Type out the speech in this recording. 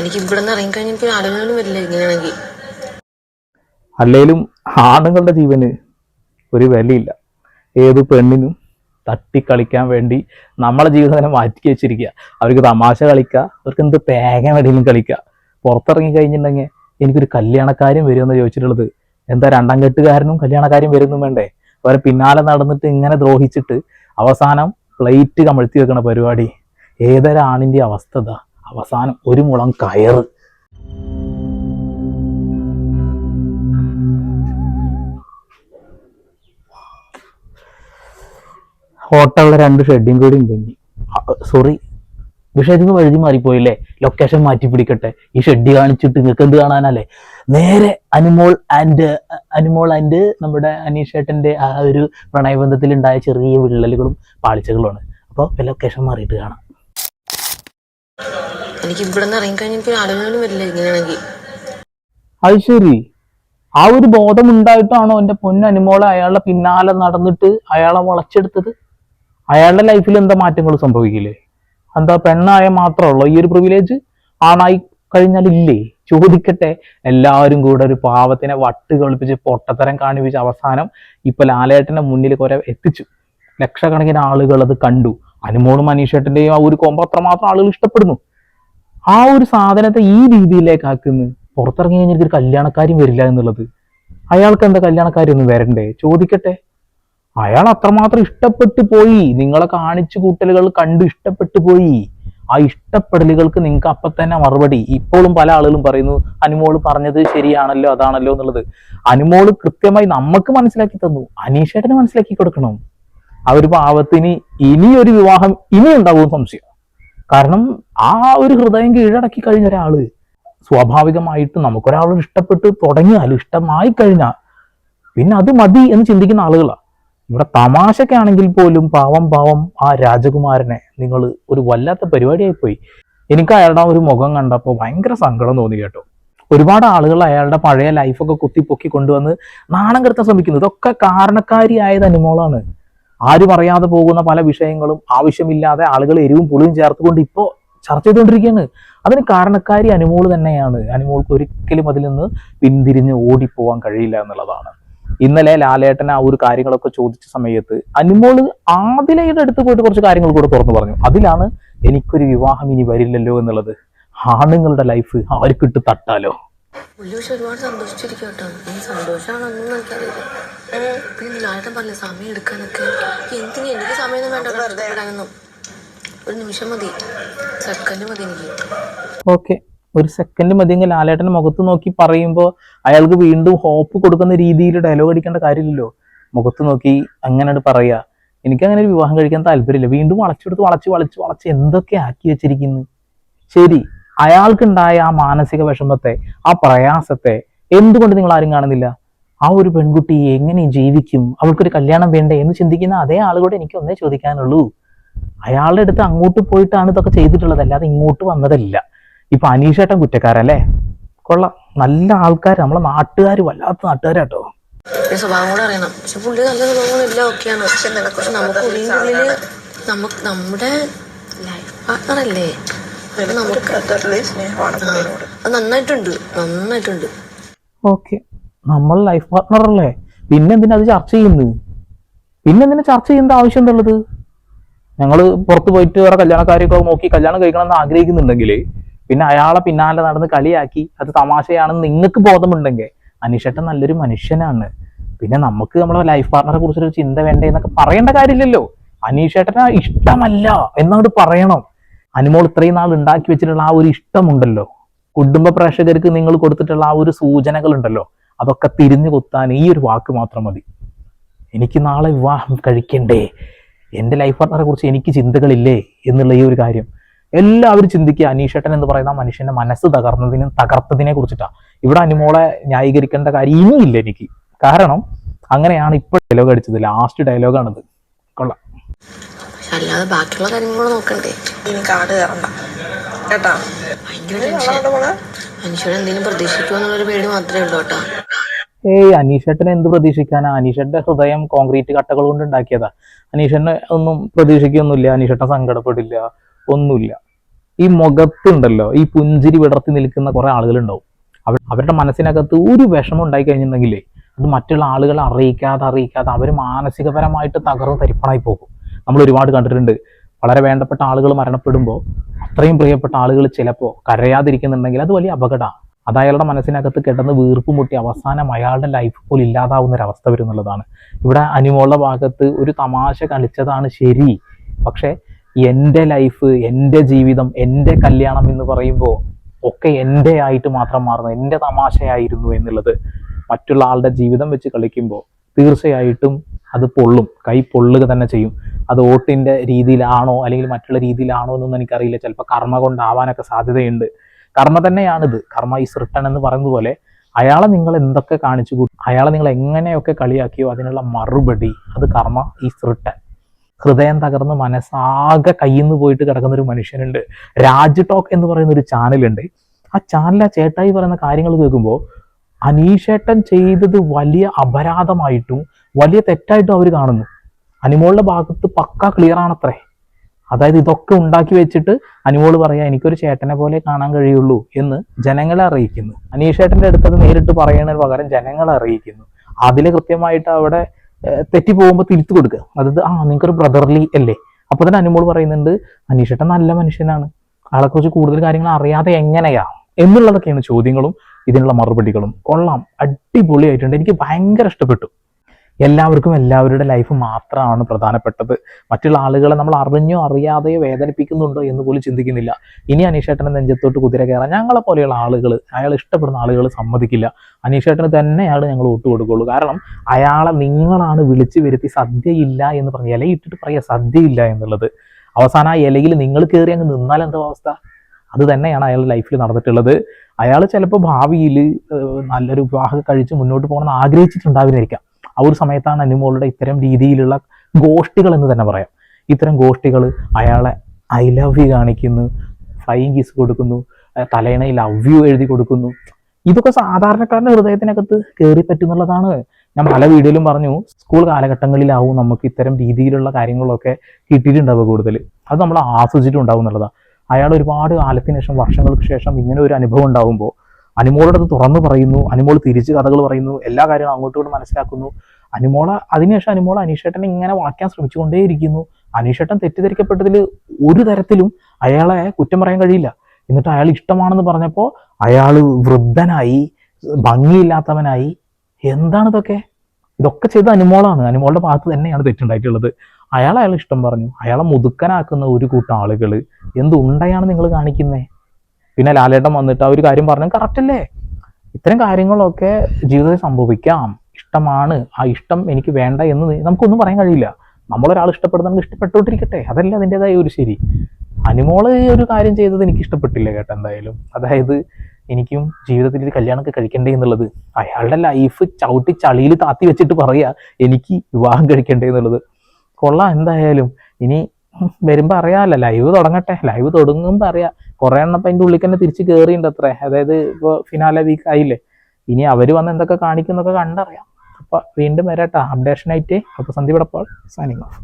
എനിക്ക് ഇവിടെ നിന്ന് ഇറങ്ങിക്കഴിഞ്ഞാൽ എനിക്ക് ആലോചന വരില്ല ഇങ്ങനെയാണെങ്കിൽ. അല്ലേലും ആണുങ്ങളുടെ ജീവന് ഒരു വിലയില്ല. ഏത് പെണ്ണിനും തട്ടിക്കളിക്കാൻ വേണ്ടി നമ്മളെ ജീവിതം തന്നെ മാറ്റി വെച്ചിരിക്കുക. അവർക്ക് തമാശ കളിക്കുക അവർക്ക് എന്ത് തേങ്ങ വേണമെങ്കിലും കളിക്കുക. പുറത്തിറങ്ങി കഴിഞ്ഞിട്ടുണ്ടെങ്കിൽ എനിക്കൊരു കല്യാണക്കാരും വരുമെന്ന് ചോദിച്ചിട്ടുള്ളത്. എന്താ രണ്ടാം കെട്ടുകാരനും കല്യാണക്കാരും വരുന്നു വേണ്ടേ? അവരെ പിന്നാലെ നടന്നിട്ട് ഇങ്ങനെ ദ്രോഹിച്ചിട്ട് അവസാനം പ്ലേറ്റ് കമഴ്ത്തി വെക്കണ പരിപാടി. ഏതൊരാണിന്റെ അവസ്ഥ അവസാനം ഒരു മുളം കയറ് ഹോട്ടലിലെ രണ്ട് ഷെഡും കൂടി ഉണ്ടെങ്കിൽ സോറി പക്ഷെ നിന്ന് വഴുതി മാറിപ്പോയില്ലേ? ലൊക്കേഷൻ മാറ്റി പിടിക്കട്ടെ. ഈ ഷെഡ് കാണിച്ചിട്ട് നിങ്ങൾക്ക് എന്ത് കാണാനല്ലേ? നേരെ അനുമോൾ ആൻഡ് അനുമോൾ ആൻഡ് നമ്മുടെ അനീഷേട്ടന്റെ ആ ഒരു പ്രണയബന്ധത്തിൽ ഉണ്ടായ ചെറിയ വിള്ളലുകളും പാളിച്ചകളുമാണ്. അപ്പോൾ ലൊക്കേഷൻ മാറിയിട്ട് കാണാം. എനിക്ക് ഇവിടെ നിന്ന് ഇറങ്ങിക്കഴിഞ്ഞാൽ എനിക്ക് ആലോചന വരില്ല ഇങ്ങനെയാണെങ്കിൽ അത് ശരി. ആ ഒരു ബോധം ഉണ്ടായിട്ടാണോ എന്റെ പൊന്നനുമോളെ അയാളുടെ പിന്നാലെ നടന്നിട്ട് അയാളെ വളച്ചെടുത്തത്? അയാളുടെ ലൈഫിൽ എന്താ മാറ്റങ്ങൾ സംഭവിക്കില്ലേ? എന്താ പെണ്ണായ മാത്രമുള്ളൂ ഈ ഒരു പ്രിവിലേജ് ആണായി കഴിഞ്ഞാൽ ഇല്ലേ ചോദിക്കട്ടെ. എല്ലാവരും കൂടെ ഒരു പാവത്തിനെ വട്ട് കളിപ്പിച്ച് പൊട്ടത്തരം കാണിപ്പിച്ച് അവസാനം ഇപ്പൊ ലാലേട്ടന്റെ മുന്നിൽ കുറെ എത്തിച്ചു. ലക്ഷക്കണക്കിന് ആളുകൾ അത് കണ്ടു. അനുമോളും അനീഷേട്ടന്റെയും ആ ഒരു കോമ്പത്ര മാത്രം ആളുകൾ ഇഷ്ടപ്പെടുന്നു. ആ ഒരു സാധനത്തെ ഈ രീതിയിലേക്ക് ആക്കുന്നു. പുറത്തിറങ്ങി കഴിഞ്ഞാൽ ഒരു കല്യാണക്കാരും വരില്ല എന്നുള്ളത്. അയാൾക്ക് എന്താ കല്യാണക്കാരി ഒന്നും വരണ്ടേ? ചോദിക്കട്ടെ. അയാൾ അത്രമാത്രം ഇഷ്ടപ്പെട്ടു പോയി. നിങ്ങളെ കാണിച്ചു കൂട്ടലുകൾ കണ്ടു ഇഷ്ടപ്പെട്ടു പോയി. ആ ഇഷ്ടപ്പെടലുകൾക്ക് നിങ്ങൾക്ക് അപ്പൊ തന്നെ മറുപടി. ഇപ്പോഴും പല ആളുകളും പറയുന്നു അനുമോൾ പറഞ്ഞത് ശരിയാണല്ലോ അതാണല്ലോ എന്നുള്ളത്. അനുമോൾ കൃത്യമായി നമുക്ക് മനസ്സിലാക്കി തന്നു. അനീഷേട്ടന് മനസ്സിലാക്കി കൊടുക്കണം. ആ ഒരു പാവത്തിന് ഇനി ഒരു വിവാഹം ഇനി ഉണ്ടാവും സംശയം. കാരണം ആ ഒരു ഹൃദയം കീഴടക്കി കഴിഞ്ഞ ഒരാൾ സ്വാഭാവികമായിട്ട് നമുക്കൊരാളോട് ഇഷ്ടപ്പെട്ട് തുടങ്ങിയാൽ ഇഷ്ടമായി കഴിഞ്ഞാൽ പിന്നെ അത് മതി എന്ന് ചിന്തിക്കുന്ന ആളുകളാണ് ഇവിടെ തമാശക്കാണെങ്കിൽ പോലും പാവം പാവം ആ രാജകുമാരനെ നിങ്ങൾ ഒരു വല്ലാത്ത പരിപാടിയായി പോയി എനിക്ക് അയാളുടെ ഒരു മുഖം കണ്ടപ്പോൾ ഭയങ്കര സങ്കടം തോന്നി കേട്ടോ. ഒരുപാട് ആളുകൾ അയാളുടെ പഴയ ലൈഫൊക്കെ കുത്തിപ്പൊക്കി കൊണ്ടുവന്ന് നാണം കെടുത്താൻ ശ്രമിക്കുന്നു. ഇതൊക്കെ കാരണക്കാരിയായത് അനുമോളാണ് ആരും അറിയാതെ പോകുന്ന പല വിഷയങ്ങളും ആവശ്യമില്ലാതെ ആളുകൾ എരിവും പുളിയും ചേർത്തുകൊണ്ട് ഇപ്പോൾ ചർച്ച ചെയ്തുകൊണ്ടിരിക്കുകയാണ്. അതിന് കാരണക്കാരി അനുമോൾ തന്നെയാണ്. അനുമോൾക്ക് ഒരിക്കലും അതിൽ നിന്ന് പിന്തിരിഞ്ഞ് ഓടിപ്പോവാൻ കഴിയില്ല എന്നുള്ളതാണ്. ഇന്നലെ ലാലേട്ടൻ ആ ഒരു കാര്യങ്ങളൊക്കെ ചോദിച്ച സമയത്ത് അനുമോൾ ആദിലയുടെ അടുത്ത് പോയിട്ട് കുറച്ച് കാര്യങ്ങൾ കൂടെ തുറന്നു പറഞ്ഞു. അതിലാണ് എനിക്കൊരു വിവാഹം ഇനി വരില്ലല്ലോ എന്നുള്ളത്. ആണുങ്ങളുടെ ലൈഫ് അവർക്കിട്ട് തട്ടാലോ? പുള്ളി പക്ഷെ ഒരുപാട് സന്തോഷിച്ചിരിക്കും കേട്ടോ ഈ സന്തോഷമാണെന്നൊന്നും എനിക്കറിയില്ല പിന്നെ ലായിട്ട് പറഞ്ഞ സമയം എടുക്കാനൊക്കെ? എന്തിനും എനിക്ക് സമയമൊന്നും വേണ്ട ഒരു നിമിഷം മതി. സെക്കൻഡ് മതി എനിക്ക്. ഓക്കെ ഒരു സെക്കൻഡ് മതിയെങ്കിൽ ലാലേട്ടന്റെ മുഖത്ത് നോക്കി പറയുമ്പോൾ അയാൾക്ക് വീണ്ടും ഹോപ്പ് കൊടുക്കുന്ന രീതിയിൽ ഡയലോഗ് അടിക്കേണ്ട കാര്യമില്ലല്ലോ. മുഖത്ത് നോക്കി അങ്ങനെ പറയാ. എനിക്ക് അങ്ങനെ ഒരു വിവാഹം കഴിക്കാൻ താല്പര്യമില്ല. വീണ്ടും വളച്ചെടുത്ത് വളച്ച് വളച്ച് വളച്ച് എന്തൊക്കെ ആക്കി വെച്ചിരിക്കുന്നു? ശരി. അയാൾക്കുണ്ടായ ആ മാനസിക വിഷമത്തെ ആ പ്രയാസത്തെ എന്തുകൊണ്ട് നിങ്ങൾ ആരും കാണുന്നില്ല? ആ ഒരു പെൺകുട്ടി എങ്ങനെ ജീവിക്കും? അവൾക്കൊരു കല്യാണം വേണ്ടേ എന്ന് ചിന്തിക്കുന്ന അതേ ആളുകൂടെ എനിക്ക് ഒന്നേ ചോദിക്കാനുള്ളൂ. അയാളുടെ അടുത്ത് അങ്ങോട്ട് പോയിട്ടാണ് ഇതൊക്കെ ചെയ്തിട്ടുള്ളത്. അല്ലാതെ ഇങ്ങോട്ട് വന്നതല്ല. ഇപ്പൊ അനീഷേട്ടൻ കുറ്റക്കാരല്ലേ? കൊള്ളാം. നല്ല ആൾക്കാർ നമ്മളെ നാട്ടുകാർ വല്ലാത്ത നാട്ടുകാരാട്ടോ. സ്വഭാവം കൂടെ അറിയണം. പക്ഷെ പുള്ളി നല്ല സ്വഭാവങ്ങളെല്ലാം ഓക്കെയാണ് പക്ഷെ നമുക്ക് നമുക്ക് നമ്മുടെ ലൈഫ് പാർട്ണർ അല്ലേ? നമുക്ക് അത് നന്നായിട്ടുണ്ട് നന്നായിട്ടുണ്ട്. ഓക്കെ. നമ്മൾ ലൈഫ് പാർട്ട്ണർ അല്ലേ? പിന്നെ എന്തിനാ അത് ചർച്ച ചെയ്യുന്നത്? പിന്നെ എന്തിനാ ചർച്ച ചെയ്യേണ്ട ആവശ്യം എന്തുള്ളത് ഞങ്ങൾ പുറത്ത് പോയിട്ട് വേറെ കല്യാണക്കാരെയൊക്കെ നോക്കി കല്യാണം കഴിക്കണം എന്ന് ആഗ്രഹിക്കുന്നുണ്ടെങ്കിൽ പിന്നെ അയാളെ പിന്നാലെ നടന്ന് കളിയാക്കി അത് തമാശയാണെന്ന് നിങ്ങൾക്ക് ബോധമുണ്ടെങ്കിൽ അനിഷേട്ടൻ നല്ലൊരു മനുഷ്യനാണ്. പിന്നെ നമുക്ക് നമ്മളെ ലൈഫ് പാർട്ണറെ കുറിച്ചൊരു ചിന്ത വേണ്ടേ എന്നൊക്കെ പറയേണ്ട കാര്യമില്ലല്ലോ. അനീഷേട്ടനെ ഇഷ്ടമല്ല എന്നങ്ങോട്ട് പറയണം. അനുമോൾ ഇത്രയും നാൾ ഉണ്ടാക്കി വെച്ചിട്ടുള്ള ആ ഒരു ഇഷ്ടമുണ്ടല്ലോ. കുടുംബ പ്രേക്ഷകർക്ക് നിങ്ങൾ കൊടുത്തിട്ടുള്ള ആ ഒരു സൂചനകൾ ഉണ്ടല്ലോ അതൊക്കെ തിരിഞ്ഞു കുത്താൻ ഈ ഒരു വാക്ക് മാത്രം മതി. എനിക്ക് നാളെ വിവാഹം കഴിക്കണ്ടേ? എന്റെ ലൈഫ് പാർട്ണറെ കുറിച്ച് എനിക്ക് ചിന്തകളില്ലേ എന്നുള്ള ഈ ഒരു കാര്യം. എല്ലാവരും ചിന്തിക്കുക. അനീഷേട്ടൻ എന്ന് പറയുന്ന മനുഷ്യന്റെ മനസ്സ് തകർന്നതിനും തകർത്തതിനെ കുറിച്ചിട്ടാണ് ഇവിടെ അനുമോളെ ന്യായീകരിക്കേണ്ട കാര്യം ഇനിയില്ല എനിക്ക്. കാരണം അങ്ങനെയാണ് ഇപ്പോൾ ഡയലോഗ് അടിച്ചത്. ലാസ്റ്റ് ഡയലോഗാണിത് കൊള്ളാം. അല്ലാതെ ബാക്കിയുള്ള കാര്യങ്ങൾ നോക്കണ്ടേ? ഇനി കാട് കയറണ്ട. കേട്ടാ? ഭയങ്കര ടെൻഷൻ മനുഷ്യരെ എന്തെങ്കിലും പ്രതീക്ഷിക്കുമെന്നുള്ളൊരു പേടി മാത്രമേ ഉള്ളൂ കേട്ടോ. ഏയ് അനീഷേട്ടനെ എന്ത് പ്രതീക്ഷിക്കാനാ? അനീഷേട്ടന്റെ ഹൃദയം കോൺക്രീറ്റ് കട്ടകൾ കൊണ്ട് ഉണ്ടാക്കിയതാ. അനീഷന് ഒന്നും പ്രതീക്ഷിക്കൊന്നുമില്ല. അനീഷേട്ടൻ സങ്കടപ്പെടില്ല. ഒന്നുമില്ല. ഈ മുഖത്തുണ്ടല്ലോ ഈ പുഞ്ചിരി വിടർത്തി നിൽക്കുന്ന കുറെ ആളുകളുണ്ടാവും. അവർ അവരുടെ മനസ്സിനകത്ത് ഒരു വിഷമം ഉണ്ടായി കഴിഞ്ഞിട്ടുണ്ടെങ്കിലേ അത് മറ്റുള്ള ആളുകളെ അറിയിക്കാതെ അറിയിക്കാതെ അവർ മാനസികപരമായിട്ട് തകർന്ന് തരിപ്പണായി പോകും. നമ്മൾ ഒരുപാട് കണ്ടിട്ടുണ്ട്. വളരെ വേണ്ടപ്പെട്ട ആളുകൾ മരണപ്പെടുമ്പോൾ അത്രയും പ്രിയപ്പെട്ട ആളുകൾ ചിലപ്പോൾ കരയാതിരിക്കുന്നുണ്ടെങ്കിൽ അത് വലിയ അപകടമാണ് അത് അയാളുടെ മനസ്സിനകത്ത് കിടന്ന് വീർപ്പ് മുട്ടി അവസാനം അയാളുടെ ലൈഫ് പോലും ഇല്ലാതാവുന്ന അവസ്ഥ വരുന്നുള്ളതാണ്. ഇവിടെ അനുമോളുടെ ഭാഗത്ത് ഒരു തമാശ കളിച്ചതാണ് ശരി. പക്ഷേ എന്റെ ലൈഫ് എന്റെ ജീവിതം എന്റെ കല്യാണം എന്ന് പറയുമ്പോൾ ഒക്കെ എന്റെ ആയിട്ട് മാത്രം മാറുന്നു. എന്റെ തമാശയായിരുന്നു എന്നുള്ളത് മറ്റുള്ള ആളുടെ ജീവിതം വെച്ച് കളിക്കുമ്പോൾ തീർച്ചയായിട്ടും അത് പൊള്ളും. കൈ പൊള്ളുക തന്നെ ചെയ്യും. അത് ഓട്ടിന്റെ രീതിയിലാണോ അല്ലെങ്കിൽ മറ്റുള്ള രീതിയിലാണോ എന്നൊന്നും എനിക്കറിയില്ല. ചിലപ്പോൾ കർമ്മ കൊണ്ടാവാനൊക്കെ സാധ്യതയുണ്ട്. കർമ്മ തന്നെയാണിത്. കർമ്മ ഈസ് റിട്ടൺ എന്ന് പറയുന്നത് പോലെ അയാളെ നിങ്ങൾ എന്തൊക്കെ കാണിച്ചു കൂട്ടി അയാളെ നിങ്ങൾ എങ്ങനെയൊക്കെ കളിയാക്കിയോ അതിനുള്ള മറുപടി അത് കർമ്മ ഈസ് റിട്ടൺ ഹൃദയം തകർന്ന് മനസ്സാകെ കയ്യിന്ന് പോയിട്ട് കിടക്കുന്ന ഒരു മനുഷ്യനുണ്ട്. രാജ് ടോക്ക് എന്ന് പറയുന്ന ഒരു ചാനലുണ്ട്. ആ ചാനൽ ആ ചേട്ടായി പറയുന്ന കാര്യങ്ങൾ കേൾക്കുമ്പോൾ അനീഷേട്ടൻ ചെയ്തത് വലിയ അപരാധമായിട്ടും വലിയ തെറ്റായിട്ടും അവർ കാണുന്നു. അനിമോളുടെ ഭാഗത്ത് പക്ക ക്ലിയർ ആണത്രേ. അതായത് ഇതൊക്കെ ഉണ്ടാക്കി വെച്ചിട്ട് അനിമോൾ പറയാ എനിക്കൊരു ചേട്ടനെ പോലെ കാണാൻ കഴിയുള്ളൂ എന്ന് ജനങ്ങളെ അറിയിക്കുന്നു. അനീഷേട്ടന്റെ അടുത്തത് നേരിട്ട് പറയുന്നതിന് പകരം ജനങ്ങളെ അറിയിക്കുന്നു. അതിൽ കൃത്യമായിട്ട് അവിടെ തെറ്റി പോകുമ്പോൾ തിരുത്തു കൊടുക്കുക. അതായത് ആ നിങ്ങൾക്കൊരു ബ്രദർലി അല്ലേ? അപ്പൊ തന്നെ അനിമോൾ പറയുന്നുണ്ട് അനീഷേട്ടൻ നല്ല മനുഷ്യനാണ്. ആളെക്കുറിച്ച് കൂടുതൽ കാര്യങ്ങൾ അറിയാതെ എങ്ങനെയാ? എന്നുള്ളതൊക്കെയാണ് ചോദ്യങ്ങളും ഇതിനുള്ള മറുപടികളും. കൊള്ളാം. അടിപൊളിയായിട്ടുണ്ട്. എനിക്ക് ഭയങ്കര ഇഷ്ടപ്പെട്ടു. എല്ലാവർക്കും എല്ലാവരുടെ ലൈഫ് മാത്രമാണ് പ്രധാനപ്പെട്ടത്. മറ്റുള്ള ആളുകളെ നമ്മൾ അറിഞ്ഞോ അറിയാതെയോ വേദനിപ്പിക്കുന്നുണ്ടോ എന്ന് പോലും ചിന്തിക്കുന്നില്ല. ഇനി അനീഷേട്ടനെ നെഞ്ചത്തോട്ട് കുതിര കയറാൻ ഞങ്ങളെ പോലെയുള്ള ആളുകൾ അയാൾ ഇഷ്ടപ്പെടുന്ന ആളുകൾ സമ്മതിക്കില്ല. അനീഷേട്ടന് തന്നെയാണ് ഞങ്ങൾ വോട്ട് കൊടുക്കുള്ളൂ. കാരണം അയാളെ നിങ്ങളാണ് വിളിച്ചു വരുത്തി സദ്യയില്ല എന്ന് പറഞ്ഞ് ഇലയിട്ടിട്ട് പറയുക സദ്യയില്ല എന്നുള്ളത്. അവസാനം ആ ഇലയിൽ നിങ്ങൾ കയറി അങ്ങ് നിന്നാൽ എന്താ അവസ്ഥ? അത് തന്നെയാണ് അയാളുടെ ലൈഫിൽ നടന്നിട്ടുള്ളത്. അയാൾ ചിലപ്പോൾ ഭാവിയിൽ നല്ലൊരു വിവാഹം കഴിച്ച് മുന്നോട്ട് പോകണമെന്ന് ആഗ്രഹിച്ചിട്ടുണ്ടാവില്ലായിരിക്കാം. ആ ഒരു സമയത്താണ് അനുമോളുടെ ഇത്തരം രീതിയിലുള്ള ഗോഷ്ടികൾ എന്ന് തന്നെ പറയാം. ഇത്തരം ഗോഷ്ടികൾ അയാളെ ഐ ലവ് യു കാണിക്കുന്നു ഫ്ലൈയിങ് കിസ് കൊടുക്കുന്നു തലേണയിൽ ലവ് യു എഴുതി കൊടുക്കുന്നു. ഇതൊക്കെ സാധാരണക്കാരന്റെ ഹൃദയത്തിനകത്ത് കയറി പറ്റുന്നുള്ളതാണ്. ഞാൻ പല വീഡിയോയിലും പറഞ്ഞു സ്കൂൾ കാലഘട്ടങ്ങളിലാവും നമുക്ക് ഇത്തരം രീതിയിലുള്ള കാര്യങ്ങളൊക്കെ കിട്ടിയിട്ടുണ്ടാവുക കൂടുതൽ. അത് നമ്മൾ ആസ്വദിച്ചിട്ടുണ്ടാവും എന്നുള്ളതാണ്. അയാൾ ഒരുപാട് കാലത്തിന് ശേഷം വർഷങ്ങൾക്ക് ശേഷം ഇങ്ങനെ ഒരു അനുഭവം ഉണ്ടാവുമ്പോൾ അനിമോളുടെ അടുത്ത് തുറന്നു പറയുന്നു അനിമോൾ തിരിച്ച് കഥകൾ പറയുന്നു എല്ലാ കാര്യങ്ങളും അങ്ങോട്ടും കൂടെ മനസ്സിലാക്കുന്നു. അനിമോള അതിനുശേഷം അനിമോൾ അനീഷേട്ടനെ ഇങ്ങനെ വളയ്ക്കാൻ ശ്രമിച്ചുകൊണ്ടേയിരിക്കുന്നു. അനീഷേട്ടൻ തെറ്റിദ്ധരിക്കപ്പെട്ടതിൽ ഒരു തരത്തിലും അയാളെ കുറ്റം പറയാൻ കഴിയില്ല. എന്നിട്ട് അയാൾ ഇഷ്ടമാണെന്ന് പറഞ്ഞപ്പോൾ അയാൾ വൃദ്ധനായി ഭംഗിയില്ലാത്തവനായി. എന്താണ് ഇതൊക്കെ? ഇതൊക്കെ ചെയ്ത അനുമോളാണ്. അനുമോളുടെ ഭാഗത്ത് തന്നെയാണ് തെറ്റുണ്ടായിട്ടുള്ളത്. അയാൾ അയാൾ ഇഷ്ടം പറഞ്ഞു. അയാളെ മുതുക്കനാക്കുന്ന ഒരു കൂട്ടം ആളുകൾ എന്തുണ്ടയാണ് നിങ്ങൾ കാണിക്കുന്നേ? പിന്നെ ലാലേട്ടൻ വന്നിട്ട് ആ ഒരു കാര്യം പറഞ്ഞാൽ കറക്റ്റ് അല്ലേ? ഇത്തരം കാര്യങ്ങളൊക്കെ ജീവിതത്തിൽ സംഭവിക്കാം. ഇഷ്ടമാണ്. ആ ഇഷ്ടം എനിക്ക് വേണ്ട എന്ന് നമുക്കൊന്നും പറയാൻ കഴിയില്ല. നമ്മളൊരാൾ ഇഷ്ടപ്പെടുന്ന ഇഷ്ടപ്പെട്ടുകൊണ്ടിരിക്കട്ടെ. അതല്ല അതിന്റെതായ ഒരു ശരി. അനുമോൾ ഒരു കാര്യം ചെയ്തത് എനിക്ക് ഇഷ്ടപ്പെട്ടില്ല കേട്ടോ എന്തായാലും. അതായത് എനിക്കും ജീവിതത്തിൽ ഒരു കല്യാണമൊക്കെ കഴിക്കണ്ടേ എന്നുള്ളത്. അയാളുടെ ലൈഫ് ചവിട്ടി ചളിയിൽ താത്തി വെച്ചിട്ട് പറയുക എനിക്ക് വിവാഹം കഴിക്കണ്ടേ എന്നുള്ളത്. കൊള്ളാം എന്തായാലും. ഇനി വരുമ്പോൾ വരുമ്പോ അറിയാമല്ലോ ലൈവ് തുടങ്ങട്ടെ. ലൈവ് തുടങ്ങുമ്പോൾ അറിയാം. കുറെ എണ്ണം ഇപ്പൊ അതിന്റെ ഉള്ളിൽ തന്നെ തിരിച്ച് കയറിയിട്ടുണ്ട് അത്രേ അതായത് ഇപ്പൊ ഫിനാലെ വീക്ക് ആയില്ലേ. ഇനി അവർ വന്ന് എന്തൊക്കെ കാണിക്കുന്നൊക്കെ കണ്ടറിയാം. അപ്പൊ വീണ്ടും വരാട്ടാ. അപ്ഡേഷൻ ആയിട്ട് അപ്പൊ സന്ദീപ് ഇടപ്പാൾ സൈനിങ് ഓഫ്